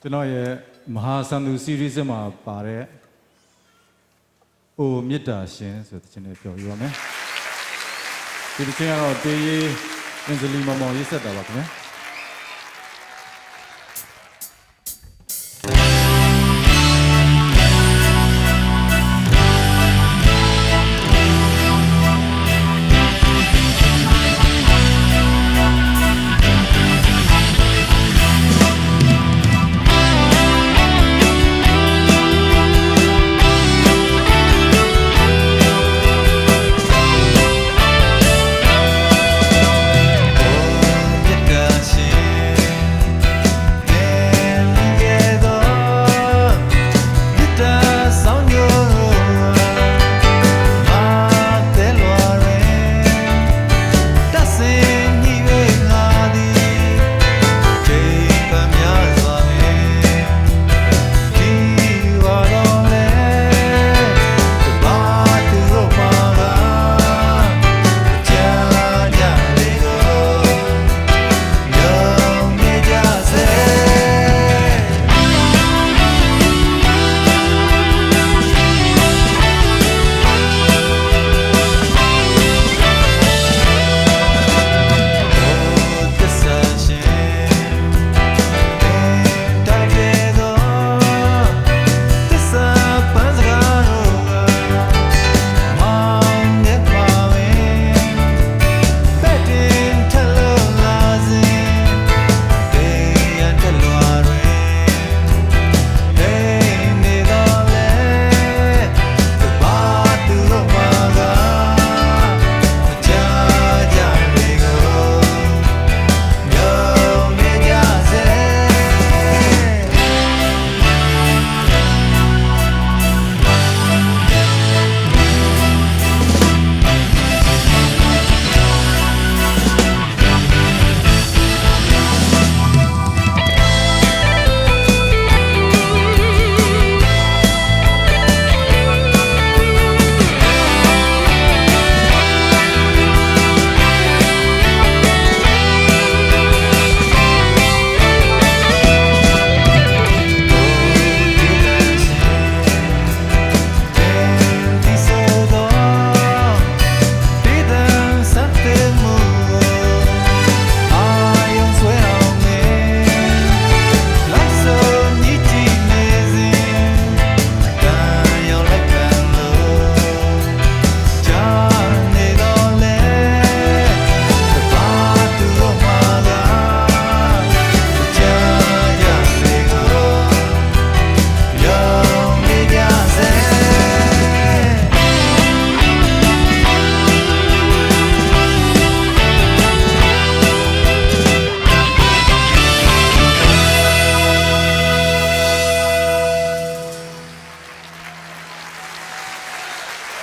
ကျွန်တော်ရဲ့မဟာစံသူ series မှာပါတဲ့အိုမေတ္တာရှင်ဆိုတဲ့ချင်းလေးပြောပြပါမယ်ဒီချင်းကတော့တေးရီအင်ဇလီမောင်မောင်ရေးဆက်တာပါခင်ဗျာ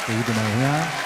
여기도 많이 해야.